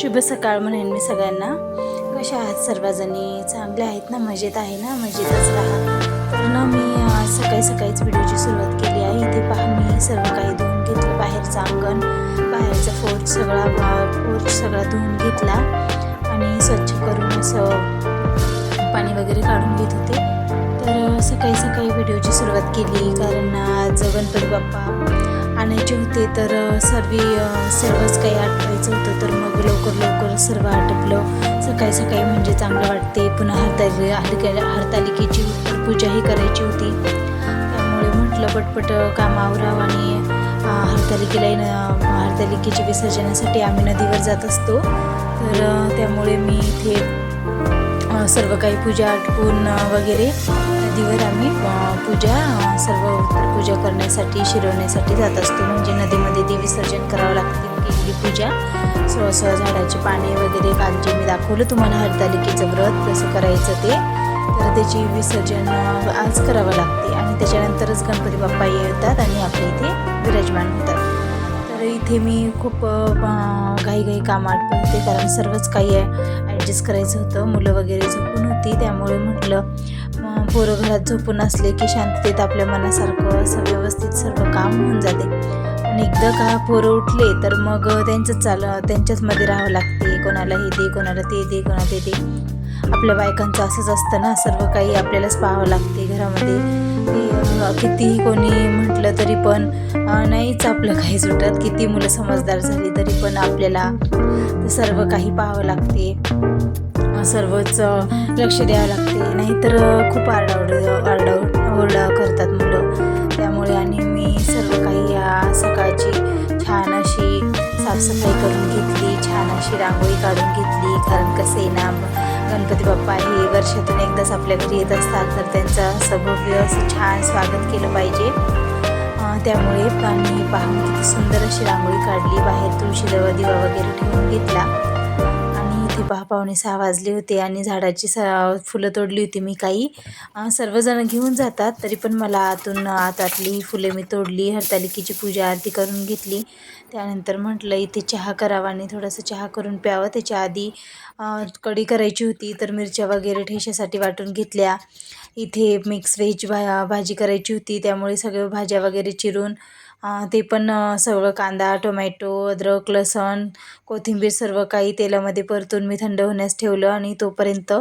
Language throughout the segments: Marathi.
शुभ सकाळ म्हणेन मी सगळ्यांना. कशा आहात सर्वजणी? चांगले आहेत ना? मजेत आहे ना? मजेतच राहा. तर ना मी सकाळी सकाळीच व्हिडिओची सुरुवात केली आहे. इथे पहा मी सर्व काही धुवून घेतलं. बाहेरचं अंगण बाहेरचा फोर्च सगळा फोर्च सगळा धुवून घेतला. आणि स्वच्छ करून असं पाणी वगैरे काढून घेत होते. तर सकाळी सकाळी व्हिडिओची सुरुवात केली. कारण आज गणपती बाप्पा आणायचे होते तर सर्व सर्वच काही आटवायचं होतं. तर मग लवकर लवकर सर्व आटपलं. सकाळी सकाळी म्हणजे चांगलं वाटते. पुन्हा हरताली हरताली हरतालिकेची पूजाही करायची होती. त्यामुळे म्हटलं पटपट कामावराव आणि हरतालिकेला न- हरतालिकेच्या विसर्जनासाठी आम्ही नदीवर जात असतो. तर त्यामुळे मी इथे सर्व काही पूजा आटपून वगैरे नदीवर आम्ही पूजा सर्व पूजा करण्यासाठी शिरवण्यासाठी जात असतो. म्हणजे नदीमध्ये ते विसर्जन करावं लागते केलेली पूजा. सो असं झाडाची पाने वगैरे काल जे मी दाखवलं तुम्हाला हरतालिकेचं व्रत कसं करायचं ते. तर त्याची विसर्जन आज करावं लागते. आणि त्याच्यानंतरच गणपती बाप्पा येतात आणि आपल्या इथे विराजमान होतात. तर इथे मी खूप अ, घाईघाई काम आटपत होते कारण सर्वच काही ॲडजस्ट करायचं होतं. मुलं वगैरे झोपून होती त्यामुळे म्हटलं मग पोरं घरात झोपून असले की शांततेत आपल्या मनासारखं असं व्यवस्थित सर्व काम होऊन जाते. आणि एकदा का पोरं उठले तर मग त्यांचंच चाल त्यांच्याचमध्ये राहावं लागते. कोणाला हे दे कोणाला ते दे कोणाला ते दे. आपल्या बायकांचं असंच असतं ना सर्व काही आपल्यालाच पाहावं लागते घरामध्ये. ते, कितीही कोणी म्हटलं तरी पण नाहीच आपलं काही सुटत. किती मुलं समजदार झाली तरी पण आपल्याला सर्व काही पाहावं लागते. सर्वच लक्ष द्यावं लागते. नाहीतर खूप आरडाओरड आरडाओरड ओरडा करतात मुलं. त्यामुळे आणि मी सर्व काही या सकाळची छान अशी साफसफाई करून घेतली छान अशी रांगोळी काढून घेतली. कारण कसे ना गणपती बाप्पा हे वर्षातून एकदाच आपल्या घरी येत असतात. तर त्यांचं असं भव्य असं छान स्वागत केलं पाहिजे. त्यामुळे आणि पाहून किती सुंदर अशी रांगोळी काढली. बाहेर तुळशी दिवा दिवा वगैरे ठेवून घेतला. आणि पहा पावणे सहा वाजले होते आणि झाडाची स फुलं तोडली होती मी काही. सर्वजण घेऊन जातात तरी पण मला आतून आतातली फुले मी तोडली हरतालिकेची पूजा आरती करून घेतली. त्यानंतर म्हटलं इथे चहा करावा आणि थोडंसं चहा करून प्यावं. त्याच्या आधी कढी करायची होती तर मिरच्या वगैरे ठेशासाठी वाटून घेतल्या. इथे मिक्स व्हेज भा भाजी करायची होती त्यामुळे सगळ्या भाज्या वगैरे चिरून ते पण सगळं कांदा टोमॅटो अद्रक लसण कोथिंबीर सर्व काही तेलामध्ये परतून मी थंड होण्यास ठेवलं आणि तोपर्यंत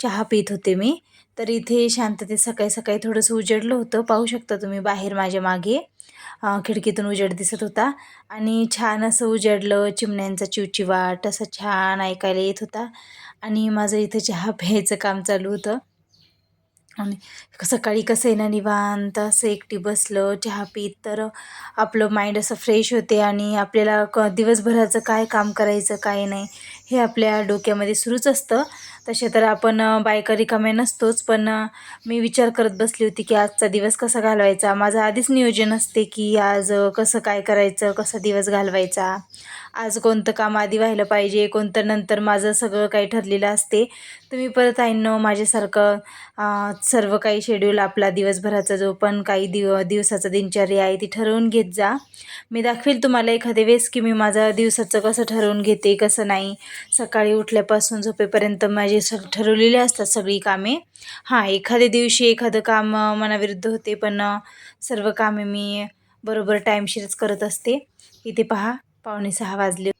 चहा पित होते मी. तर इथे शांततेत सकाळी सकाळी थोडंसं उजेडलं होतं. पाहू शकता तुम्ही बाहेर माझ्या मागे खिडकीतून उजेड दिसत होता. आणि छान असं उजेडलं चिमण्यांचा चिवचिवाट असं छान ऐकायला येत होता. आणि माझं इथं चहा प्यायचं काम चालू होतं. आणि सकाळी कसं आहे ना निवांत असं एकटी बसलं चहा पीत तर आपलं माइंड असं फ्रेश होते आणि आपल्याला क दिवसभराचं काय काम करायचं काय नाही हे आपल्या डोक्यामध्ये सुरूच असतं. तसे तर आपण बायका रिकाम्या नसतोच पण मी विचार करत बसली होती की आजचा दिवस कसा घालवायचा? माझं आधीच नियोजन असते की आज कसं काय करायचं कसा दिवस घालवायचा? आज कोणतं काम आधी व्हायला पाहिजे कोणतं नंतर माझं सगळं काही ठरलेलं असते. तुम्ही परत ऐनो माझ्यासारखं सर्व काही शेड्यूल आपला दिवसभराचा जो पण काही दिव दिवसाचं दिनचर्या आहे ती ठरवून घेत जा. मी दाखवेल तुम्हाला एखाद्या वेळेस की मी माझं दिवसाचं कसं ठरवून घेते कसं नाही. सकाळी उठल्यापासून झोपेपर्यंत माझे सग ठरवलेली असतात सगळी कामे. हां एखाद्या दिवशी एखादं काम मनाविरुद्ध होते पण सर्व कामे मी बरोबर टाईमशीरच करत असते. इथे पहा पावणे सहा वाजले.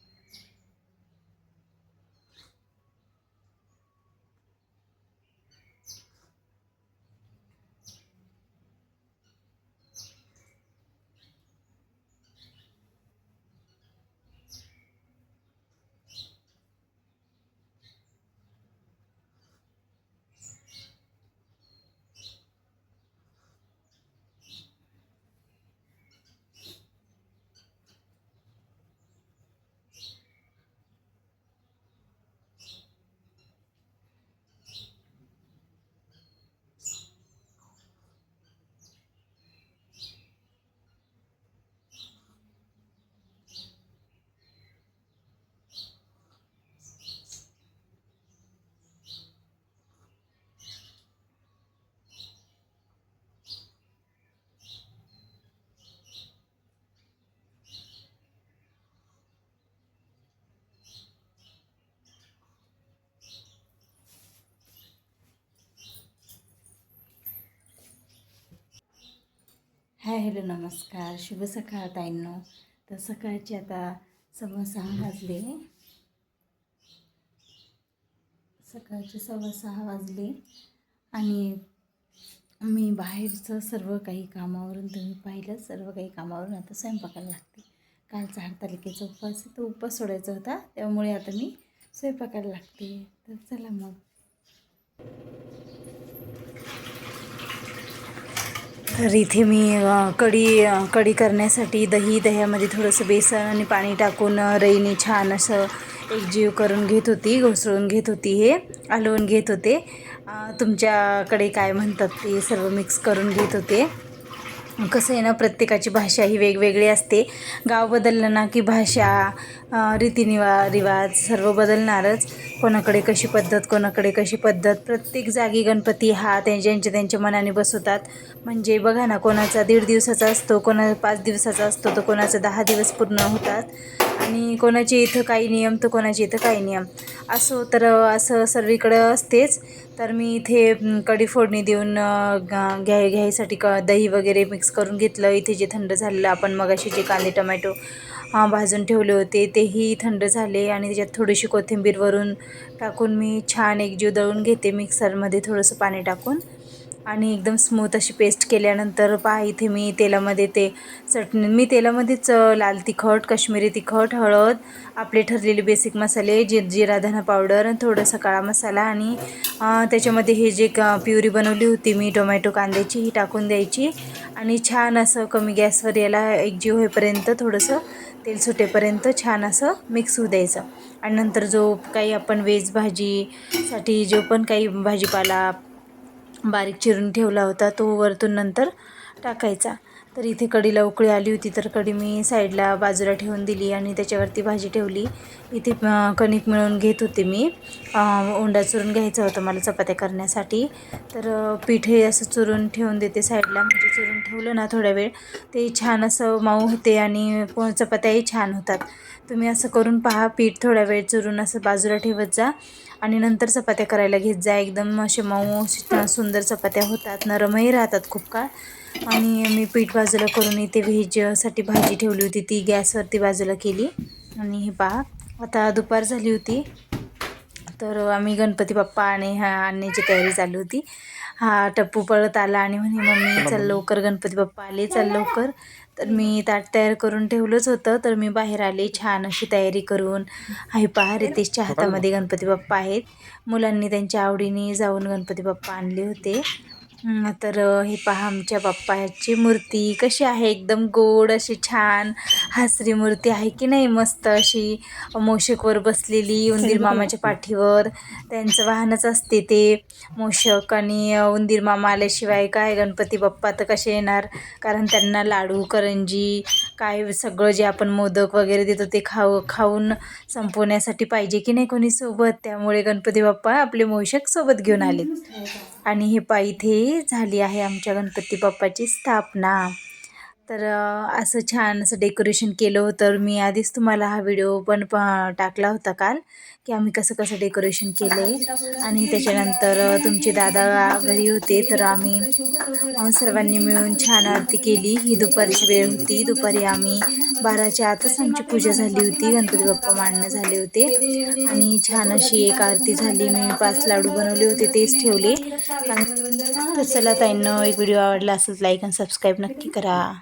हाय हॅलो नमस्कार. शुभ सकाळ ताईंनो. तर सकाळचे आता सव्वा सहा वाजले. सकाळचे सव्वा सहा वाजले आणि मी बाहेरचं सर्व काही कामावरून तुम्ही पाहिलं सर्व काही कामावरून आता स्वयंपाकाला लागते. कालचा हरतालिकेचा उपवास आहे तो उपवास सोडायचा होता. त्यामुळे आता मी स्वयंपाकाला लागते. तर चला मग. तर इथे मी कढी कढी करण्यासाठी दही दह्यामध्ये थोडंसं बेसन आणि पाणी टाकून रईने छान असं एकजीव करून घेत होती घोसळून घेत होती हे हलवून घेत होते. तुमच्याकडे काय म्हणतात ते सर्व मिक्स करून घेत होते. कसं आहे ना प्रत्येकाची भाषा ही वेगवेगळी असते. गाव बदललं ना की भाषा अ, रीतिनिवा रिवाज सर्व बदलणारच. कोणाकडे कशी पद्धत कोणाकडे कशी पद्धत. प्रत्येक जागी गणपती हा त्यांच्या त्यांच्या मनाने बसवतात. म्हणजे बघा ना कोणाचा दीड दिवसाचा असतो कोणा पाच दिवसाचा असतो तर कोणाचा दहा दिवस पूर्ण होतात. आणि कोणाचे इथं काही नियम तर कोणाचे इथं काही नियम. असो तर असं सर्वीकडं असतेच. तर मी इथे म, कढी फोडणी देऊन घ्या घ्याय घ्यायसाठी क दही वगैरे मिक्स करून घेतलं. इथे जे थंड झालेलं आपण मगाशी जे कांदे टमॅटो भाजून ठेवले होते तेही थंड झाले. आणि त्याच्यात थोडीशी कोथिंबीर वरून टाकून मी छान एकजीव दळून घेते मिक्सरमध्ये थोडंसं पाणी टाकून. आणि एकदम स्मूथ अशी पेस्ट केल्यानंतर पहा इथे मी तेलामध्ये ते चटणी मी तेलामध्येच लाल तिखट काश्मीरी तिखट हळद आपले ठरलेले बेसिक मसाले जि जिरा धना पावडर आणि थोडासा काळा मसाला आणि त्याच्यामध्ये हे जे प्युरी बनवली होती मी टोमॅटो कांद्याची ही टाकून द्यायची. आणि छान असं कमी गॅसवर याला एकजीव होईपर्यंत थोडंसं तेल सुटेपर्यंत छान असं मिक्स होऊ द्यायचं. आणि नंतर जो काही आपण व्हेज भाजीसाठी जो पण काही भाजीपाला बारीक चिरून ठेवला होता तो वरतून नंतर टाकायचा. तर इथे कढीला उकळी आली होती तर कढी मी साईडला बाजूला ठेवून दिली आणि त्याच्यावरती भाजी ठेवली. इथे कणिक मिळवून घेत होते मी. ओंडा उंडा चुरून घ्यायचा होता मला चपात्या करण्यासाठी. तर अं, पीठ हे असं चुरून ठेवून देते साईडला. म्हणजे चुरून ठेवलं ना थोड्या वेळ ते छान असं मऊ होते आणि चपात्याही छान होतात. तुम्ही असं करून पहा पीठ थोड्या वेळ चुरून असं बाजूला ठेवत जा आणि नंतर चपात्या करायला घेत जा. एकदम असे मऊ सुंदर चपात्या होतात. नरमही राहतात खूप काळ. आणि मी पीठ बाजूला करून इथे व्हेजसाठी भाजी ठेवली होती ती गॅसवरती बाजूला केली. आणि हे पहा आता दुपार झाली होती. तर आम्ही गणपती बाप्पा आणि हा आणण्याची तयारी चालू होती. हा टप्पू पळत आला आणि म्हणे मम्मी चल लवकर गणपती बाप्पा आले चल लवकर. तर मी ताट तयार करून ठेवलंच होतं. तर मी बाहेर आले छान अशी तयारी करून. आहे पहा रितेशच्या हातामध्ये गणपती बाप्पा आहेत. मुलांनी त्यांच्या आवडीने जाऊन गणपती बाप्पा आणले होते. तर हे पहा आमच्या बाप्पाची मूर्ती कशी आहे? एकदम गोड अशी छान हासरी मूर्ती आहे की नाही? मस्त अशी मोषकवर बसलेली उंदीर मामाच्या पाठीवर. त्यांचं वाहनच असते ते मोषक आणि उंदीर मामा आल्याशिवाय काय? गणपती बाप्पा तर कसे येणार? कारण त्यांना लाडू करंजी काय सगळं जे आपण मोदक वगैरे देतो ते खाऊ खाऊन संपवण्यासाठी पाहिजे की नाही कोणी सोबत? त्यामुळे गणपती बाप्पा आपले मोषक सोबत घेऊन आले आणि हे पा इथे झाली आहे आमच्या गणपती बाप्पाची स्थापना. तर असं छान असं डेकोरेशन केलं होतं. मी आधीच तुम्हाला हा व्हिडिओ पण प टाकला होता काल. की आम्ही कसं कसं डेकोरेशन केलं आहे आणि त्याच्यानंतर तुमचे दादा घरी होते तर आम्ही सर्वांनी मिळून छान आरती केली. ही दुपारची वेळ होती. दुपारी आम्ही बाराच्या आतच आमची पूजा झाली होती. गणपती बाप्पा मांडणं झाले होते. आणि छान अशी एक आरती झाली. मी पाच लाडू बनवले होते तेच ठेवले. आणि चला ताईंना एक व्हिडिओ आवडला असेल लाईक आणि सबस्क्राईब नक्की करा.